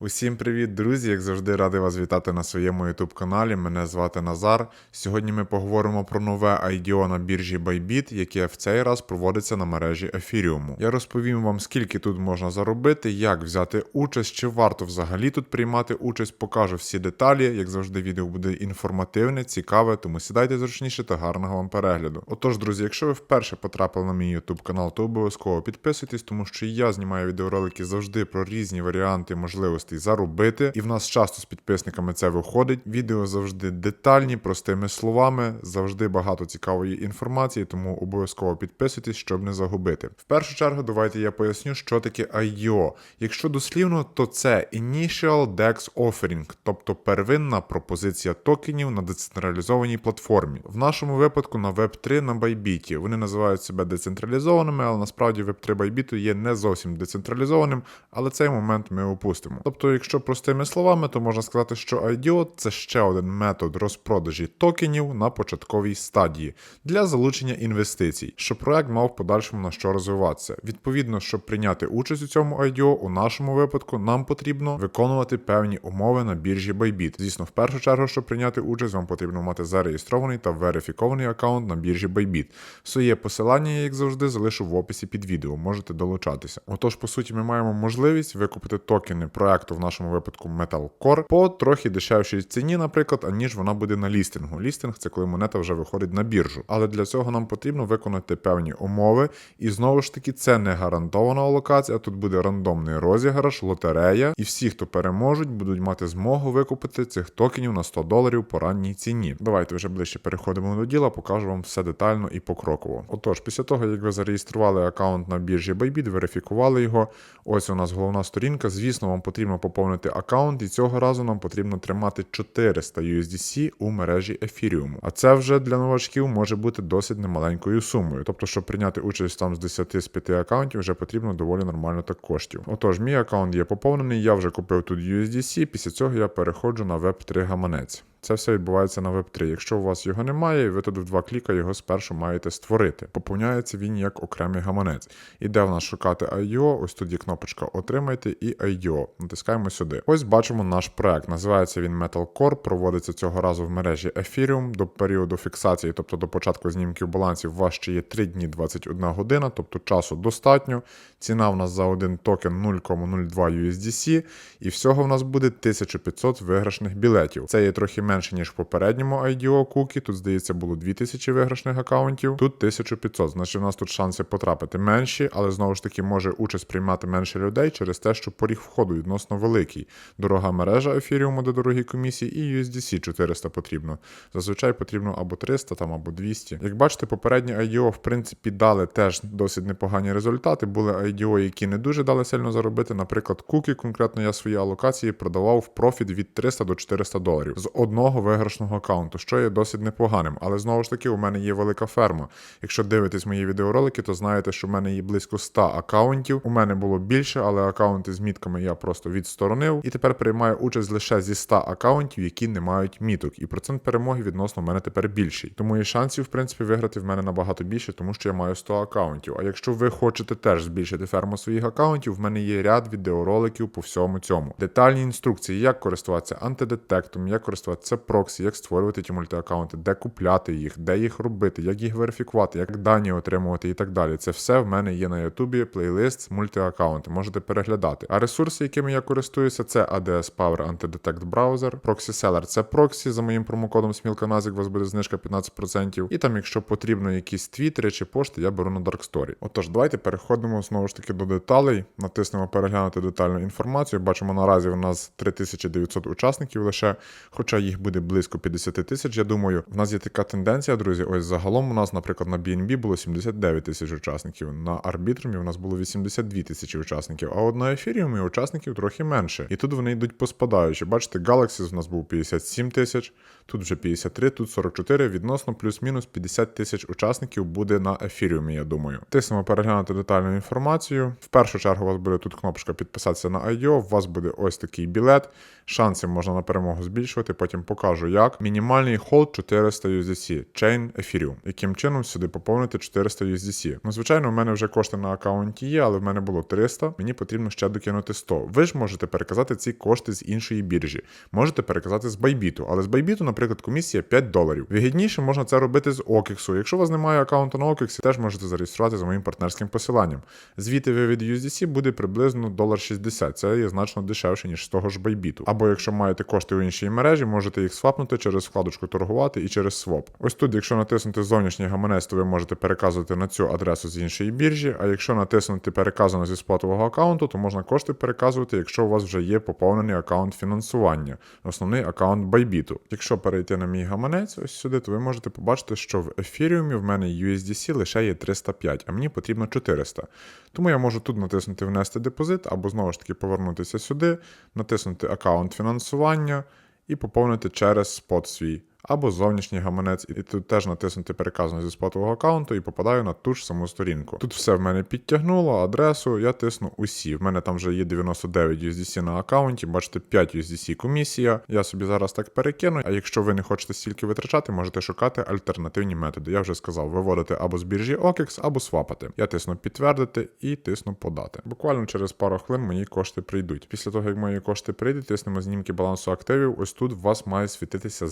Усім привіт, друзі! Як завжди, радий вас вітати на своєму youtube каналі. Мене звати Назар. Сьогодні ми поговоримо про нове IDO на біржі Bybit, яке в цей раз проводиться на мережі Ефіріуму. Я розповім вам, скільки тут можна заробити, як взяти участь, чи варто взагалі тут приймати участь, покажу всі деталі. Як завжди, відео буде інформативне, цікаве, тому сідайте зручніше та гарного вам перегляду. Отож, друзі, якщо ви вперше потрапили на мій youtube канал, то обов'язково підписуйтесь, тому що я знімаю відеоролики завжди про різні варіанти можливостей заробити. І в нас часто з підписниками це виходить. Відео завжди детальні, простими словами, завжди багато цікавої інформації, тому обов'язково підписуйтесь, щоб не загубити. В першу чергу, давайте я поясню, що таке IO. Якщо дослівно, то це Initial DEX Offering, тобто первинна пропозиція токенів на децентралізованій платформі. В нашому випадку на Web3 на Bybit. Вони називають себе децентралізованими, але насправді Web3 Bybit є не зовсім децентралізованим, але цей момент ми опустимо. Тобто, якщо простими словами, то можна сказати, що IDO – це ще один метод розпродажі токенів на початковій стадії для залучення інвестицій, щоб проект мав в подальшому на що розвиватися. Відповідно, щоб прийняти участь у цьому IDO, у нашому випадку нам потрібно виконувати певні умови на біржі Bybit. Звісно, в першу чергу, щоб прийняти участь, вам потрібно мати зареєстрований та верифікований аккаунт на біржі Bybit. Своє посилання, як завжди, залишу в описі під відео, можете долучатися. Отож, по суті, ми маємо можливість викупити токени проекту, в нашому випадку Metalcore, по трохи дешевшій ціні, наприклад, аніж вона буде на лістингу. Лістинг це коли монета вже виходить на біржу. Але для цього нам потрібно виконати певні умови. І знову ж таки, це не гарантована локація. Тут буде рандомний розіграш, лотерея, і всі, хто переможуть, будуть мати змогу викупити цих токенів на 100 доларів по ранній ціні. Давайте вже ближче переходимо до діла, покажу вам все детально і покроково. Отож, після того, як ви зареєстрували аккаунт на біржі Bybit, верифікували його. Ось у нас головна сторінка. Звісно, вам потрібно поповнити аккаунт, і цього разу нам потрібно тримати 400 USDC у мережі Ethereum. А це вже для новачків може бути досить немаленькою сумою. Тобто, щоб прийняти участь там з 10 з 5 аккаунтів, вже потрібно доволі нормально так коштів. Отож, мій аккаунт є поповнений, я вже купив тут USDC, після цього я переходжу на Web3 гаманець. Це все відбувається на Web3. Якщо у вас його немає, ви тут в два кліка його спершу маєте створити. Поповняється він як окремий гаманець. Іде в нас шукати IO, ось тут є кнопочка Отримайте і IO. Натискаємо сюди. Ось бачимо наш проект. Називається він Metalcore, проводиться цього разу в мережі Ethereum. До періоду фіксації, тобто до початку знімків балансів, у вас ще є 3 дні 21 година, тобто часу достатньо. Ціна в нас за один токен 0,02 USDC, і всього в нас буде 1500 виграшних білетів. Це є трохи менше, ніж в попередньому IDO кукі. Тут, здається, було 2000 виграшних аккаунтів, тут 1500. Значить, у нас тут шанси потрапити менші, але знову ж таки може участь приймати менше людей через те, що поріг входу відносно великий. Дорога мережа ефіріуму до дорогі комісії, і USDC 400 потрібно. Зазвичай потрібно або 300 там, або 200. Як бачите, попередні IDO, в принципі, дали теж досить непогані результати. Були IDO, які не дуже дали сильно заробити. Наприклад, куки, конкретно я свої алокації продавав в профіт від 300 до 400 доларів з одного виграшного аккаунту, що є досить непоганим. Але знову ж таки, у мене є велика ферма. Якщо дивитесь мої відеоролики, то знаєте, що в мене є близько 100 аккаунтів. У мене було більше, але аккаунти з мітками я просто відсторонив. І тепер приймаю участь лише зі 100 аккаунтів, які не мають міток. І процент перемоги відносно мене тепер більший. Тому і шансів, в принципі, виграти в мене набагато більше, тому що я маю 100 аккаунтів. А якщо ви хочете теж збільшити ферму своїх аккаунтів, в мене є ряд відеороликів по всьому цьому. Детальні інструкції, як користуватися антидетектом, як користуватися проксі, як створювати ті мультиаккаунти, де купляти їх, де їх робити, як їх верифікувати, як дані отримувати і так далі. Це все в мене є на Ютубі, плейлист, мультиаккаунти. Можете переглядати. А ресурси, якими я користуюся, це ADS Power Antidetect Browser, Proxy Seller це проксі. За моїм промокодом SMILKANAZIK у вас буде знижка 15%. І там, якщо потрібно якісь твіттери чи пошти, я беру на Dark Story. Отож, давайте переходимо знову ж таки до деталей. Натиснемо переглянути детальну інформацію. Бачимо, наразі у нас 3900 учасників лише, хоча їх буде близько 50 тисяч. Я думаю, в нас є така тенденція, друзі. Ось загалом у нас, наприклад, на BNB було 79 тисяч учасників. На Arbitrum у нас було 82 тисячі учасників. А от на Ethereum учасників трохи менше. І тут вони йдуть поспадаючи. Бачите, Galaxy у нас був 57 тисяч, тут вже 53, тут 44. Відносно плюс-мінус 50 тисяч учасників буде на Ethereum, я думаю. Тиснемо переглянути детальну інформацію. В першу чергу у вас буде тут кнопочка підписатися на IO, у вас буде ось такий білет. Шанси можна на перемогу збільшувати, потім покажу, як мінімальний холд 400 USDC, Chain Ethereum. Яким чином сюди поповнити 400 USDC. Ну, звичайно, в мене вже кошти на аккаунті є, але в мене було 300. Мені потрібно ще докинути 100. Ви ж можете переказати ці кошти з іншої біржі. Можете переказати з Bybit, але з Bybit, наприклад, комісія 5 доларів. Вигідніше можна це робити з OKX. Якщо у вас немає аккаунту на OKX, теж можете зареєструвати за моїм партнерським посиланням. Звідти вивід USDC буде приблизно долар 60. Це є значно дешевше, ніж з того ж Bybit. Або якщо маєте кошти у іншій мережі, можете їх свапнути через вкладочку торгувати і через своп. Ось тут, якщо натиснути зовнішній гаманець, то ви можете переказувати на цю адресу з іншої біржі. А якщо натиснути переказано зі спотового аккаунту, то можна кошти переказувати, якщо у вас вже є поповнений аккаунт фінансування, основний аккаунт Bybit. Якщо перейти на мій гаманець ось сюди, то ви можете побачити, що в ефіріумі в мене USDC лише є 305, а мені потрібно 400. Тому я можу тут натиснути внести депозит, або знову ж таки повернутися сюди, натиснути аккаунт фінансування і поповнити через спот свій. Або зовнішній гаманець, і тут теж натиснути переказано зі спотового аккаунту і попадаю на ту ж саму сторінку. Тут все в мене підтягнуло, адресу, я тисну усі. В мене там вже є 99 USDC на аккаунті, бачите, 5 USDC комісія. Я собі зараз так перекину. А якщо ви не хочете стільки витрачати, можете шукати альтернативні методи. Я вже сказав, виводити або з біржі OKX, або свапати. Я тисну підтвердити і тисну подати. Буквально через пару хвилин мої кошти прийдуть. Після того, як мої кошти прийдуть, тиснемо знімки балансу активів. Ось тут у вас має світитися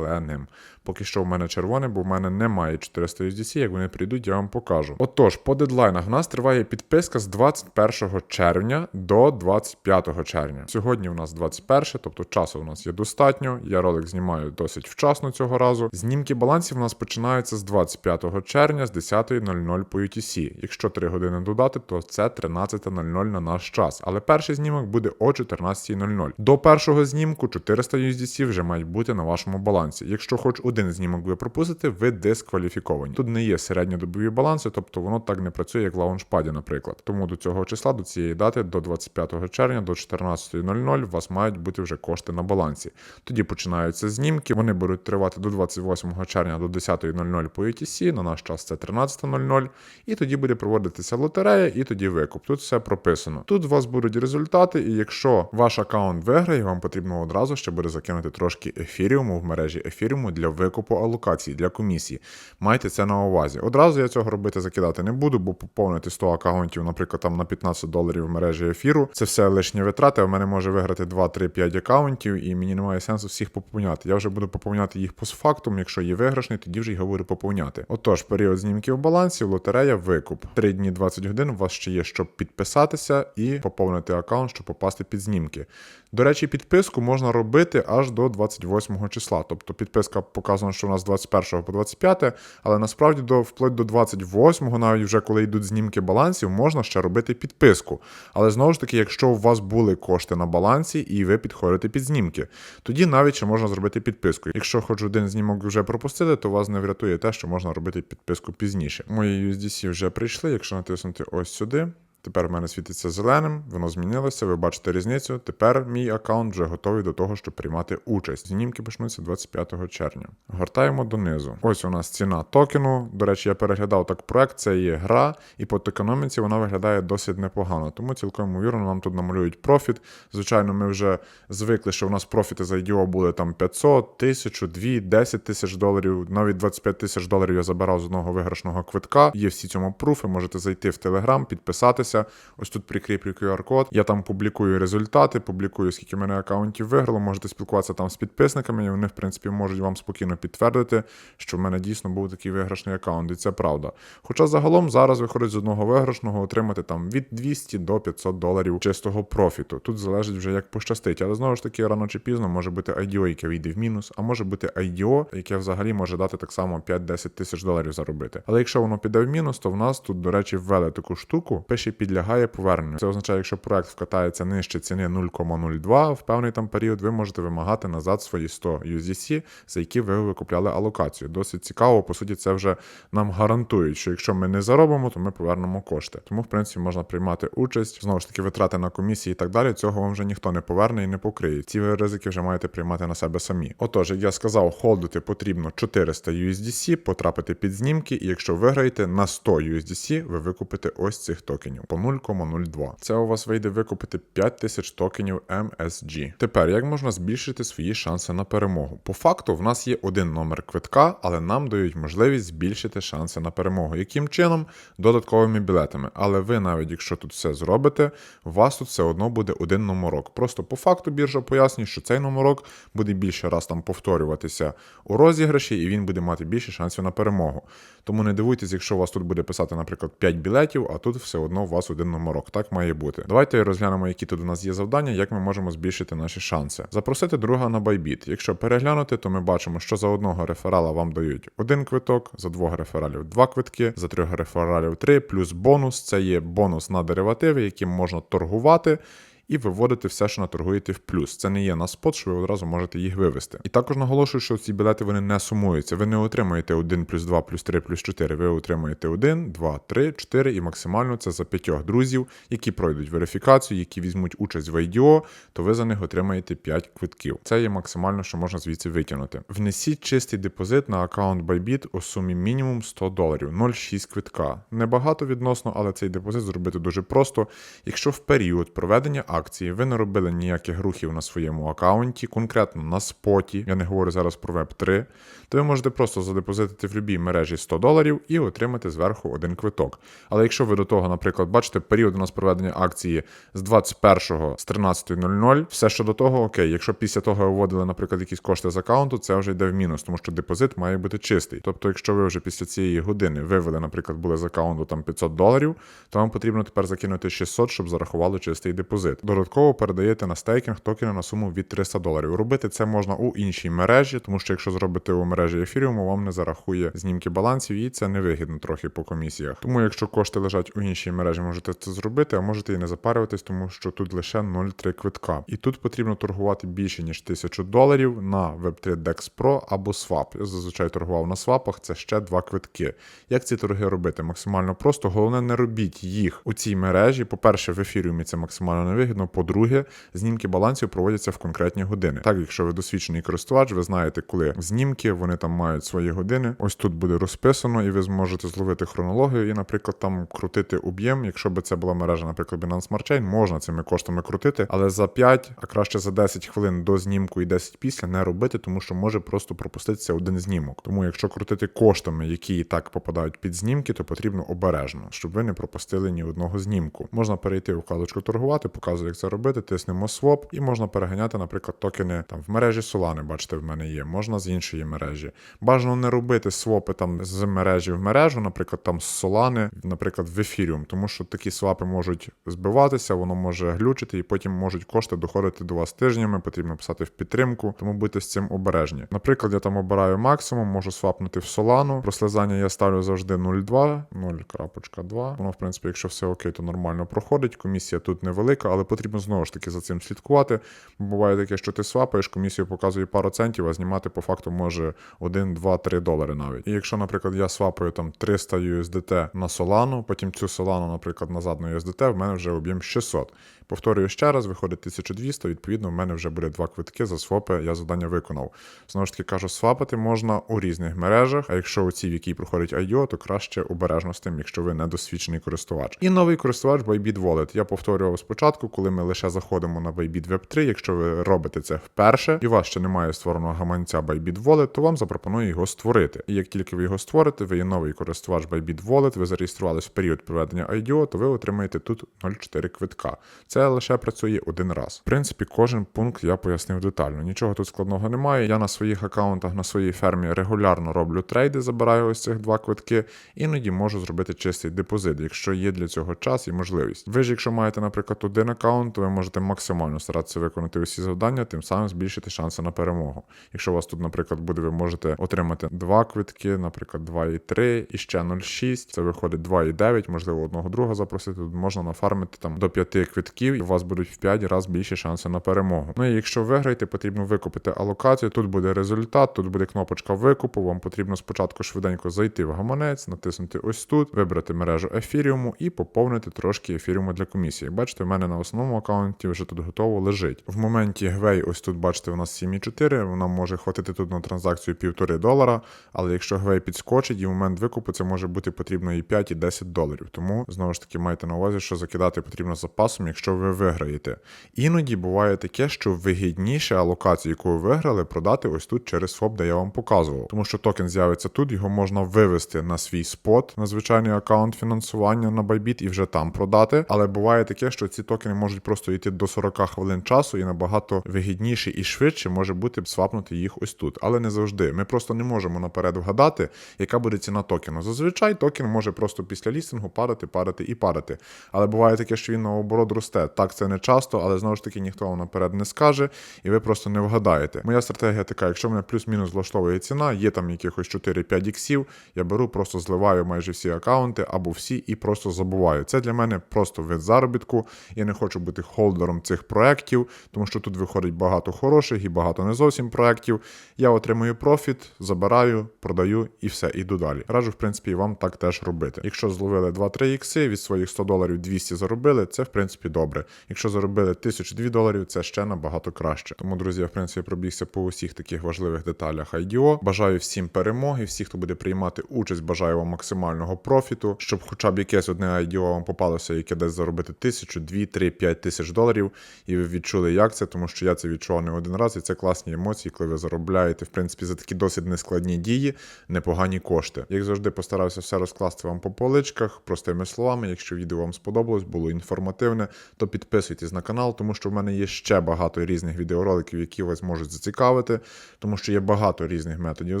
зеленим. Поки що в мене червоне, бо в мене немає 400 USDC, як вони прийдуть, я вам покажу. Отож, по дедлайнах в нас триває підписка з 21 червня до 25 червня. Сьогодні у нас 21, тобто часу у нас є достатньо. Я ролик знімаю досить вчасно цього разу. Знімки балансів у нас починаються з 25 червня з 10.00 по UTC. Якщо 3 години додати, то це 13.00 на наш час. Але перший знімок буде о 14.00. До першого знімку 400 USDC вже мають бути на вашому балансі. Якщо хоч один знімок ви пропустите, ви дискваліфіковані. Тут не є середньодобові баланси, тобто воно так не працює, як в лаунчпаді, наприклад. Тому до цього числа, до цієї дати, до 25 червня, до 14.00 у вас мають бути вже кошти на балансі. Тоді починаються знімки, вони будуть тривати до 28 червня до 10.00 по ETC, на наш час це 13.00, і тоді буде проводитися лотерея, і тоді викуп. Тут все прописано. Тут у вас будуть результати, і якщо ваш аккаунт виграє, вам потрібно одразу ще буде закинути трошки ефіріуму в мережі ефіріуму для викупу алокацій, для комісії. Майте це на увазі. Одразу я цього робити закидати не буду, бо поповнити 100 аккаунтів, наприклад, там на 15 доларів в мережі ефіру. Це все лишні витрати. В мене може виграти 2, 3, 5 аккаунтів, і мені немає сенсу всіх поповняти. Я вже буду поповняти їх постфактум. Якщо є виграшний, тоді вже його буду поповняти. Отож, період знімків балансів, лотерея, викуп. 3 дні 20 годин у вас ще є, щоб підписатися і поповнити аккаунт, щоб попасти під знімки. До речі, підписку можна робити аж до 28 числа. Тобто підписка показана, що у нас з 21 по 25, але насправді до вплоть до 28, навіть вже коли йдуть знімки балансів, можна ще робити підписку. Але знову ж таки, якщо у вас були кошти на балансі і ви підходите під знімки, тоді навіть ще можна зробити підписку. Якщо хоч один знімок вже пропустили, то вас не врятує те, що можна робити підписку пізніше. Мої USDC вже прийшли, якщо натиснути ось сюди. Тепер в мене світиться зеленим, воно змінилося, ви бачите різницю. Тепер мій аккаунт вже готовий до того, щоб приймати участь. Знімки почнуться 25 червня. Гортаємо донизу. Ось у нас ціна токену. До речі, я переглядав так проект, це є гра, і по токеноміці вона виглядає досить непогано. Тому цілком ймовірно нам тут намалюють профіт. Звичайно, ми вже звикли, що у нас профіти за IDO були там 500, 1000, 2, 10 тисяч доларів, навіть 25 тисяч доларів я забирав з одного виграшного квитка. Є всі цьому пруфи, можете зайти в Телеграм, підписатися. Ось тут прикріплю QR-код. Я там публікую результати, публікую, скільки в мене аккаунтів виграло. Можете спілкуватися там з підписниками, і вони, в принципі, можуть вам спокійно підтвердити, що в мене дійсно був такий виграшний аккаунт, і це правда. Хоча загалом зараз виходить з одного виграшного отримати там від 200 до 500 доларів чистого профіту. Тут залежить вже як пощастить, але знову ж таки, рано чи пізно може бути IDO, яке вийде в мінус, а може бути IDO, яке взагалі може дати так само 5-10 тисяч доларів заробити. Але якщо воно піде в мінус, то в нас тут, до речі, ввели таку штуку, пише підлягає поверненню. Це означає, якщо проект вкатається нижче ціни 0,02 в певний там період, ви можете вимагати назад свої 100 USDC, за які ви викупляли алокацію. Досить цікаво, по суті, це вже нам гарантують, що якщо ми не заробимо, то ми повернемо кошти. Тому, в принципі, можна приймати участь, знову ж таки, витрати на комісії і так далі. Цього вам вже ніхто не поверне і не покриє. Ці ризики вже маєте приймати на себе самі. Отож, як я сказав, холдити потрібно 400 USDC, потрапити під знімки, і якщо виграєте на 100 USDC, ви викупите ось цих токенів. По 0,02. Це у вас вийде викупити 5000 токенів MSG. Тепер як можна збільшити свої шанси на перемогу? По факту, в нас є один номер квитка, але нам дають можливість збільшити шанси на перемогу. Яким чином? Додатковими білетами. Але ви навіть якщо тут все зробите, у вас тут все одно буде один номерок. Просто по факту біржа пояснює, що цей номерок буде більше раз там повторюватися у розіграші, і він буде мати більше шансів на перемогу. Тому не дивуйтесь, якщо у вас тут буде писати, наприклад, 5 білетів, а тут все одно у вас один номерок. Так має бути. Давайте розглянемо, які тут у нас є завдання, як ми можемо збільшити наші шанси. Запросити друга на байбіт. Якщо переглянути, то ми бачимо, що за одного реферала вам дають один квиток, за двох рефералів два квитки, за трьох рефералів три, плюс бонус. Це є бонус на деривативи, яким можна торгувати. І виводити все, що наторгуєте в плюс. Це не є на спот, що ви одразу можете їх вивести. І також наголошую, що ці білети вони не сумуються. Ви не отримаєте 1 плюс 2 плюс 3 плюс 4. Ви отримаєте 1, 2, 3, 4 і максимально це за п'ятьох друзів, які пройдуть верифікацію, які візьмуть участь в IDO, то ви за них отримаєте 5 квитків. Це є максимально, що можна звідси витягнути. Внесіть чистий депозит на аккаунт Bybit у сумі мінімум 100 доларів, 0,6 квитка. Небагато відносно, але цей депозит зробити дуже просто. Якщо в період проведення акції ви не робили ніяких рухів на своєму аккаунті, конкретно на споті, я не говорю зараз про Web3, то ви можете просто задепозитити в будь-якій мережі 100 доларів і отримати зверху один квиток. Але якщо ви до того, наприклад, бачите, період у нас проведення акції з 21 з 13.00, все що до того, окей, якщо після того ви вводили, наприклад, якісь кошти з аккаунту, це вже йде в мінус, тому що депозит має бути чистий. Тобто, якщо ви вже після цієї години вивели, наприклад, були з аккаунту там 500 доларів, то вам потрібно тепер закинути 600, щоб зарахувало чистий депозит. Додатково передаєте на стейкінг токени на суму від 300 доларів. Робити це можна у іншій мережі, тому що якщо зробити у мережі ефіріуму, вам не зарахує знімки балансів, і це невигідно трохи по комісіях. Тому, якщо кошти лежать у іншій мережі, можете це зробити, а можете і не запарюватись, тому що тут лише 0,3 квитка. І тут потрібно торгувати більше ніж 1000 доларів на Web3 DEX Pro або Swap. Я зазвичай торгував на свапах, це ще два квитки. Як ці торги робити? Максимально просто. Головне, не робіть їх у цій мережі. По-перше, в ефіріумі це максимально невигідно. По-друге, знімки балансів проводяться в конкретні години. Так, якщо ви досвідчений користувач, ви знаєте, коли знімки вони там мають свої години. Ось тут буде розписано, і ви зможете зловити хронологію і, наприклад, там крутити об'єм. Якщо би це була мережа, наприклад, Binance Smart Chain, можна цими коштами крутити, але за 5, а краще за 10 хвилин до знімку і 10 після не робити, тому що може просто пропуститися один знімок. Тому, якщо крутити коштами, які і так попадають під знімки, то потрібно обережно, щоб ви не пропустили ні одного знімку. Можна перейти у вкладочку торгувати, як це робити. Тиснемо своп, і можна переганяти, наприклад, токени там в мережі Solana, бачите, в мене є. Можна з іншої мережі. Бажано не робити свопи там з мережі в мережу, наприклад, там з Solana, наприклад, в Ethereum, тому що такі свапи можуть збиватися, воно може глючити, і потім можуть кошти доходити до вас тижнями. Потрібно писати в підтримку, тому будьте з цим обережні. Наприклад, я там обираю максимум, можу свапнути в Solana. Прослизання я ставлю завжди 0,2, 0.2. Воно, в принципі, якщо все окей, то нормально проходить. Комісія тут невелика, але потрібно знову ж таки за цим слідкувати. Буває таке, що ти свапаєш, комісію показує пару центів, а знімати по факту може 1, 2, 3 долари навіть. І якщо, наприклад, я свапаю там 300 USDT на Solano, потім цю Solano, наприклад, назад на USDT, в мене вже об'єм 600. Повторюю ще раз, виходить 1200, відповідно, в мене вже буде два квитки за свопи, я завдання виконав. Знову ж таки кажу, свапати можна у різних мережах, а якщо у цій, в якій проходить IO, то краще обережно з тим, якщо ви недосвідчений користувач. І новий користувач Bybit Wallet. Я повторював спочатку, коли ми лише заходимо на Bybit Web 3, якщо ви робите це вперше, і у вас ще немає створеного гаманця Bybit Wallet, то вам запропоную його створити. І як тільки ви його створите, ви є новий користувач Bybit Wallet, ви зареєструвалися в період проведення IDO, то ви отримаєте тут 0,4 квитка. Це лише працює один раз. В принципі, кожен пункт я пояснив детально. Нічого тут складного немає. Я на своїх аккаунтах на своїй фермі регулярно роблю трейди, забираю ось цих два квитки, іноді можу зробити чистий депозит, якщо є для цього час і можливість. Ви ж, якщо маєте, наприклад, один аккаунт, то ви можете максимально старатися виконати усі завдання, тим самим збільшити шанси на перемогу. Якщо у вас тут, наприклад, буде, ви можете отримати два квитки, наприклад, 2,3 і ще 0,6, це виходить 2,9, можливо, одного друга запросити. Тут можна нафармити там до 5 квитків, і у вас будуть в 5 разів більше шанси на перемогу. Ну і якщо виграєте, потрібно викупити алокацію. Тут буде результат, тут буде кнопочка викупу. Вам потрібно спочатку швиденько зайти в гаманець, натиснути ось тут, вибрати мережу ефіріуму і поповнити трошки ефіріуму для комісії. Бачите, в мене на основному аккаунті вже тут готово лежить. В моменті Гвей, ось тут бачите, у нас 7,4, вона може хватити тут на транзакцію півтори долара, але якщо Гвей підскочить, і в момент викупу це може бути потрібно і 5, і 10 доларів. Тому знову ж таки майте на увазі, що закидати потрібно запасом, якщо ви виграєте. Іноді буває таке, що вигідніше алокацію, яку ви виграли, продати ось тут через ФОП, де я вам показував. Тому що токен з'явиться тут, його можна вивести на свій спот, на звичайний аккаунт фінансування на Bybit і вже там продати. Але буває таке, що ці токени можуть просто йти до 40 хвилин часу і набагато вигідніше і швидше може бути свапнути їх ось тут. Але не завжди. Ми просто не можемо наперед вгадати, яка буде ціна токену. Зазвичай токен може просто після лістингу падати, падати і падати. Але буває таке, що він наоборот росте. Так це не часто, але знову ж таки ніхто вам наперед не скаже, і ви просто не вгадаєте. Моя стратегія така: якщо мене плюс-мінус влаштовує ціна, є там якихось 4-5 іксів, я беру, просто зливаю майже всі акаунти або всі і просто забуваю. Це для мене просто вид заробітку. Я не хочу бути холдером цих проєктів, тому що тут виходить багато хороших і багато не зовсім проєктів. Я отримую профіт, забираю, продаю і все, іду далі. Раджу, в принципі, вам так теж робити. Якщо зловили 2-3 ікси, від своїх 100 доларів 200 заробили, це в принципі добре. Якщо заробили 1002 доларів, це ще набагато краще. Тому, друзі, я в принципі пробігся по усіх таких важливих деталях IDO. Бажаю всім перемоги, всі, хто буде приймати участь, бажаю вам максимального профіту, щоб хоча б якесь одне IDO вам попалося, яке десь заробити тисячу, дві, три, п'ять тисяч доларів, і ви відчули, як це, тому що я це відчував не один раз, і це класні емоції, коли ви заробляєте, в принципі, за такі досить нескладні дії, непогані кошти. Як завжди, постарався все розкласти вам по поличках, простими словами. Якщо відео вам сподобалось, було інформативне, то підписуйтесь на канал, тому що в мене є ще багато різних відеороликів, які вас можуть зацікавити, тому що є багато різних методів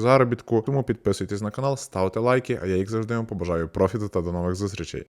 заробітку. Тому підписуйтесь на канал, ставте лайки, а я як завжди вам побажаю профіту та до нових зустрічей.